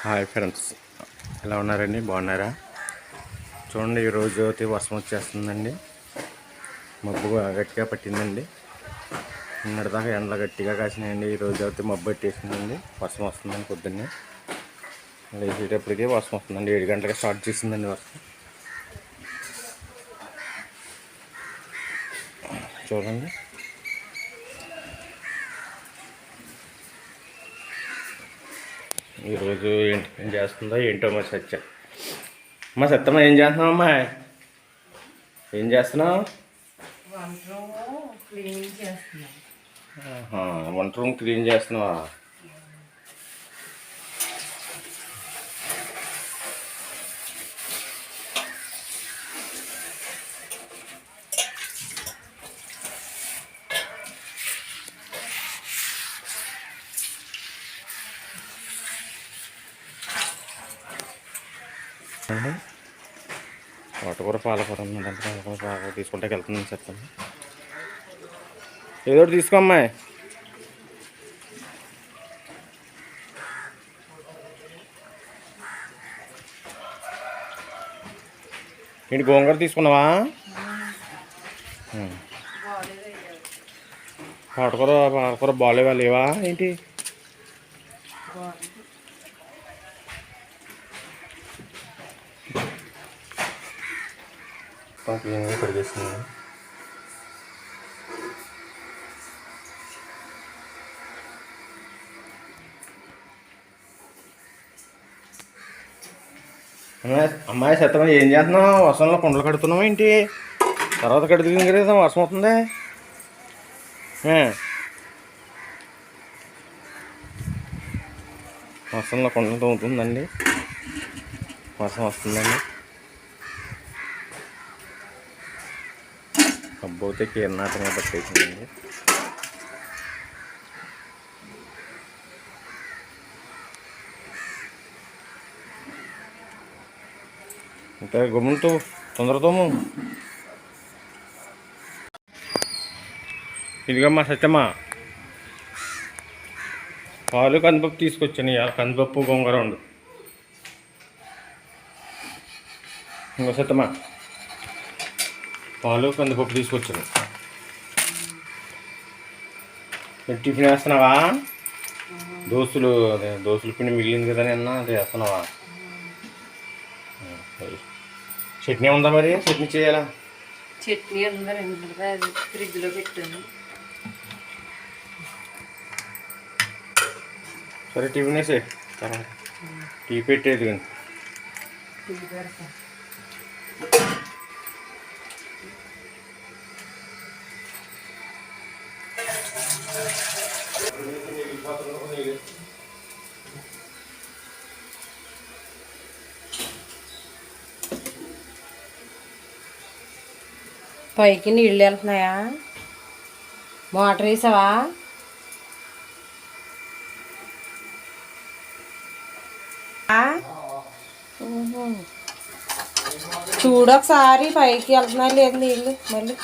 Hi friends. ఎలా ఉన్నారండి? బాగున్నారా? చూడండి ఈరోజు అయితే వర్షం వచ్చేస్తుందండి. మబ్బు గట్టిగా పట్టిందండి. నిన్నటిదాకా ఎండలు గట్టిగా కాసినాయండి. ఈరోజు అయితే మబ్బు పట్టేసిందండి. వర్షం వస్తుందండి పొద్దున్నే. లేచేటప్పటికే వర్షం వస్తుందండి. ఏడు గంటలకి స్టార్ట్ చేసిందండి వర్షం. చూడండి. ఈరోజు ఏంటి ఏం చేస్తుందో ఏంటో మా సత్య. మా సత్యమ్మ ఏం చేస్తున్నావు అమ్మా? ఏం చేస్తున్నావు? వంట రూమ్ క్లీన్ చేస్తున్నావా అండి తోటకూర పాలకూర పాలకూర తీసుకుంటే వెళ్తుందని చెప్తాను ఏదో ఒకటి తీసుకో అమ్మాయి. ఏంటి గోంగూర తీసుకున్నావా? పాటకూర పాలకూర బాగాలేవా లేవా? ఏంటి? క్లీన్గా కడిగేస్తున్నాను అమ్మాయి అమ్మాయి సత్యమని ఏం చేస్తున్నావు? వర్షంలో కుండలు కడుతున్నావు ఏంటి? తర్వాత కడుతుంది కదా వర్షం అవుతుంది వర్షంలో కుండలు తోముతుందండి. వర్షం వస్తుందండి. అబ్బోతే కీర్నాటంగా పట్టేసిందండి ఇంకా గుమ్మంతో తొందరతోము ఇదిగమ్మా సత్యమ్మా. పాలు కందిపప్పు తీసుకొచ్చాను ఇవాళ కందిపప్పు గోంగూర ఉండు ఇంకో సత్యమ్మా. పాలు కందిపప్పు తీసుకొచ్చాను. టిఫిన్ వేస్తున్నావా? దోస్తులు అదే దోస్తులు పిండి మిగిలింది కదా నిన్న అది వేస్తున్నావా. చట్నీ ఉందా మరి? చట్నీ చేయాలా? చట్నీ అది ఫ్రిడ్జ్లో పెట్టాను. సరే టిఫిన్ వేసే టీ పెట్టేది. కానీ టీ పెడతా. పైకి నీళ్ళు వెళ్తున్నాయా? మోటార్ వేసావా? చూడొకసారి పైకి వెళ్తున్నాయి లేదు నీళ్ళు? మళ్ళీ.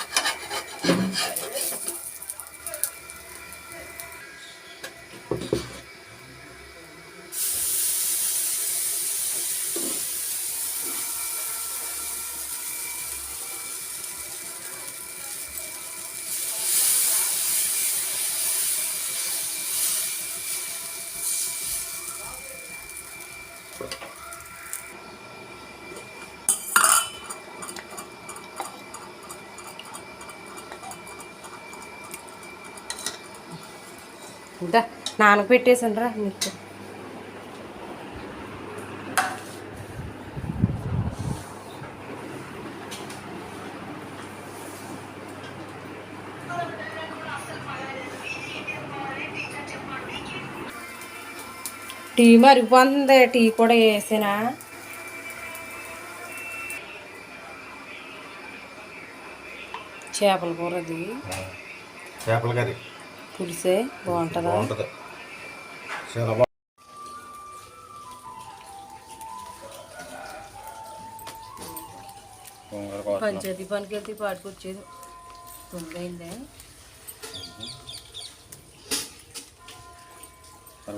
ఇంకా నాన్నకు పెట్టేసాను రా నీకు టీ మరిగిపోతుంది టీ కూడా వేసేనా? చేపల కూర అది. చేపల కర్రీ. పులిసే బాగుంటుందా? బాగుంటుంది. చాలా బాగా పంచాయతీ పనికి వెళ్తే పాటుకొచ్చేది తొమ్మిదైందే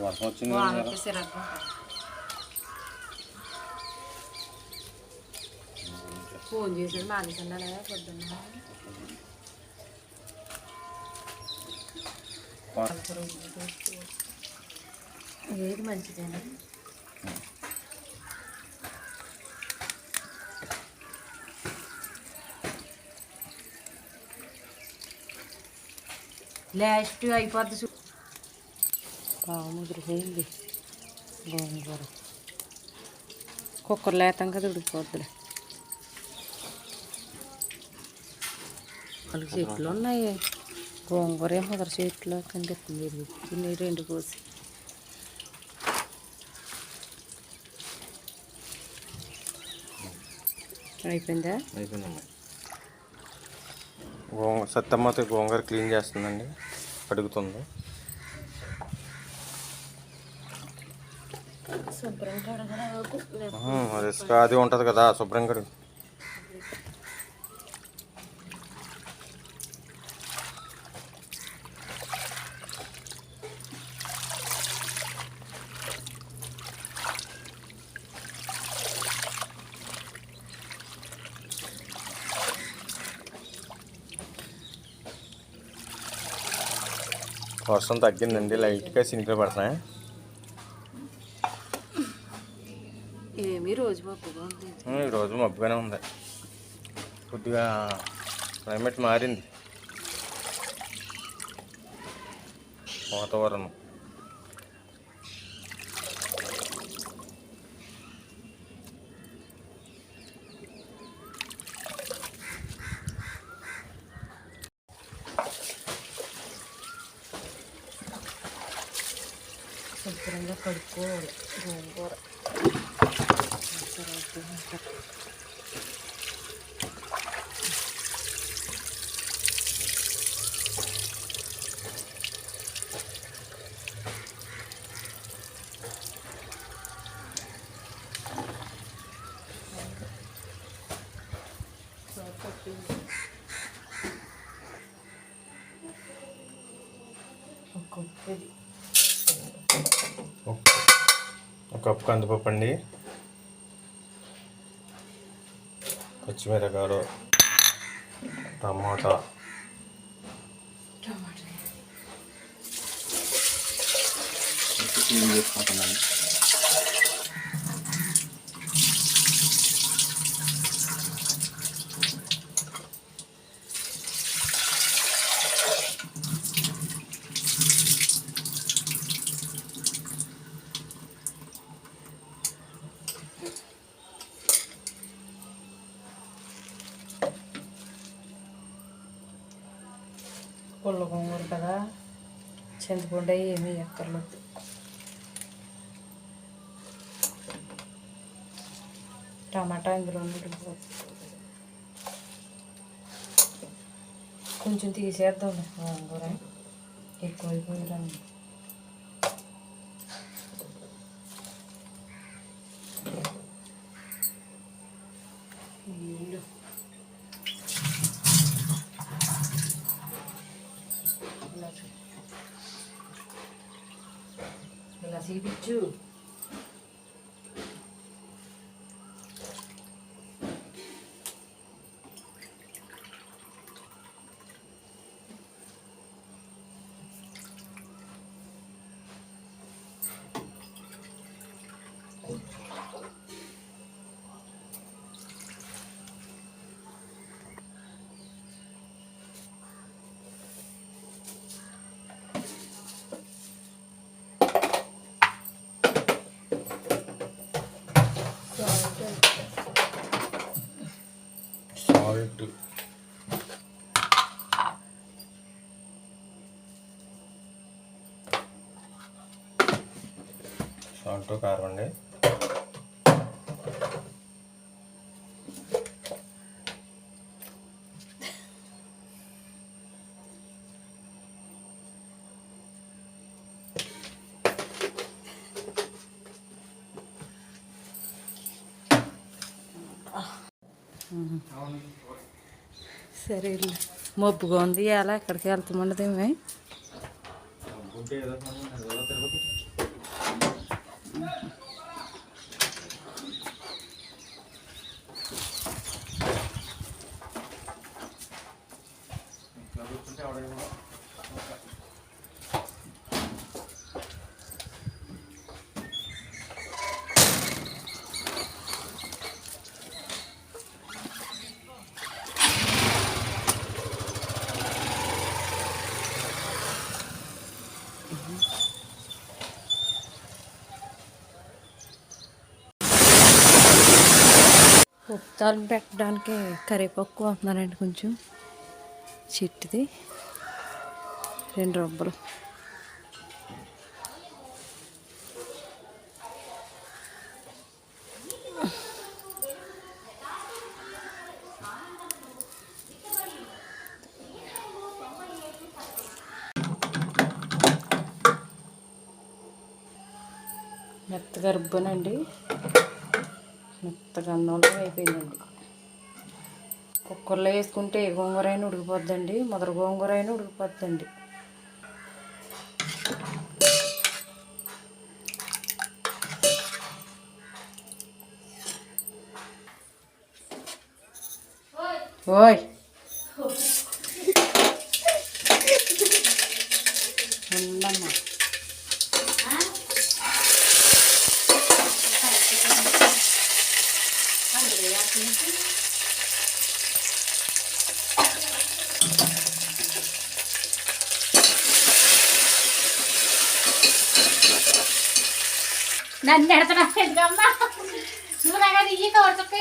వర్షం వచ్చింది పొద్దున్న. Thank. ఏది మంచిదేనా? లాస్ట్ అయిపోద్ది చూ బాగా ముదిరిపోయింది గోంగూర కుక్కర్ లేతాం కదా ఉడికిపోద్దులే. వాళ్ళకి చెట్లు ఉన్నాయి. గోంగూర ఏమో ఒకరి చెట్లు కనిపిస్తుంది చిన్న రెండు కోసి. అయిపోయిందా? అయిపోయిందమ్మా. గోంగూర సత్తమ్మతో గోంగూర క్లీన్ చేస్తుందండి అడుగుతుంది ఆహా, అది ఉంటుంది కదా శుభ్రం కడుగు. వర్షం తగ్గిందండి లైట్గా సినిపే పడుతున్నాయి. ఏమీ రోజు మబ్బుగా మబ్బుగానే ఉంది. కొద్దిగా క్లైమేట్ మారింది. వాతావరణం. കടുക്കോളെ ഗോമ്പൂറ Thank you. ఒక కప్పు కందిపప్పు అండి. పచ్చిమిరకాయలు టమాటా. టమాటా. క్లీన్ చేసుకుంటున్నాను పుల్ల గోంగూర కదా అవి ఏమీ ఎక్కర్లేదు. టమాటా ఇందులో కొంచెం తీసేద్దాం. గోంగూర ఎక్కువైపోయి రండి 10 సాల్ట్ కారం అండి. సరే మబ్బుగా ఉంది. ఎలా ఎక్కడికి వెళ్తామండదేమే గుడ్డే दाँ पेटा के करीपक्व अंदर कुछ चिट्दी రెండు రొబ్బలు. మెత్తగా రుబ్బనండి మెత్తగా అన్నంలో అయిపోయిందండి. కుక్కర్లో వేసుకుంటే ఏ గోంగూర అయినా ఉడికిపోద్దండి. మొదటి గోంగూర అయినా ఉడికిపోద్దండి. Ôi. Hơn năm à. ನನ್ನ ಎಡ್ತಾನೆ ಗಮ್ಮ ನೂರಾಗ ಈ ತೋರ್ತಕ್ಕೆ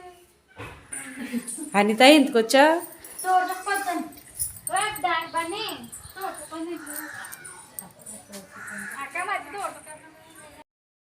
అనిత ఎందుకు వచ్చా అక్క